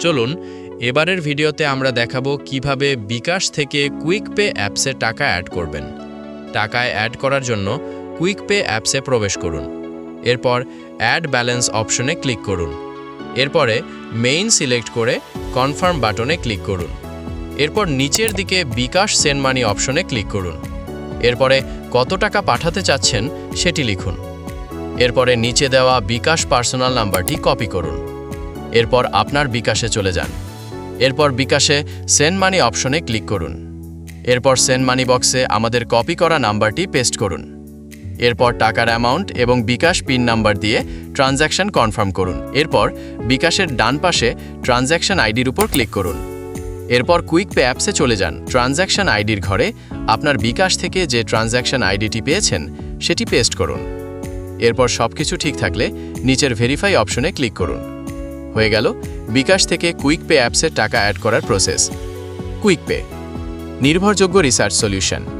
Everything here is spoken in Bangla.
চলুন, এবারের ভিডিওতে আমরা দেখাবো কীভাবে বিকাশ থেকে কুইক পে অ্যাপসে টাকা অ্যাড করবেন। টাকায় অ্যাড করার জন্য কুইক পে অ্যাপসে প্রবেশ করুন। এরপর অ্যাড ব্যালেন্স অপশনে ক্লিক করুন। এরপরে মেইন সিলেক্ট করে কনফার্ম বাটনে ক্লিক করুন। এরপর নিচের দিকে বিকাশ সেন্ড মানি অপশনে ক্লিক করুন। এরপরে কত টাকা পাঠাতে চাচ্ছেন সেটি লিখুন। এরপরে নিচে দেওয়া বিকাশ পার্সোনাল নাম্বারটি কপি করুন। এরপর আপনার বিকাশে চলে যান। এরপর বিকাশে সেন্ড মানি অপশনে ক্লিক করুন। এরপর সেন্ড মানি বক্সে আমাদের কপি করা নাম্বারটি পেস্ট করুন। এরপর টাকার অ্যামাউন্ট এবং বিকাশ পিন নাম্বার দিয়ে ট্রানজ্যাকশন কনফার্ম করুন। এরপর বিকাশের ডান পাশে ট্রানজ্যাকশন আইডির উপর ক্লিক করুন। এরপর কুইক পে অ্যাপসে চলে যান। ট্রানজ্যাকশন আইডির ঘরে আপনার বিকাশ থেকে যে ট্রানজ্যাকশন আইডিটি পেয়েছেন, সেটি পেস্ট করুন। এরপর সব কিছু ঠিক থাকলে নিচের ভেরিফাই অপশনে ক্লিক করুন। হয়ে গেল বিকাশ থেকে কুইক পে অ্যাপসের টাকা অ্যাড করার প্রসেস। কুইক পে নির্ভরযোগ্য রিসার্চ সলিউশন।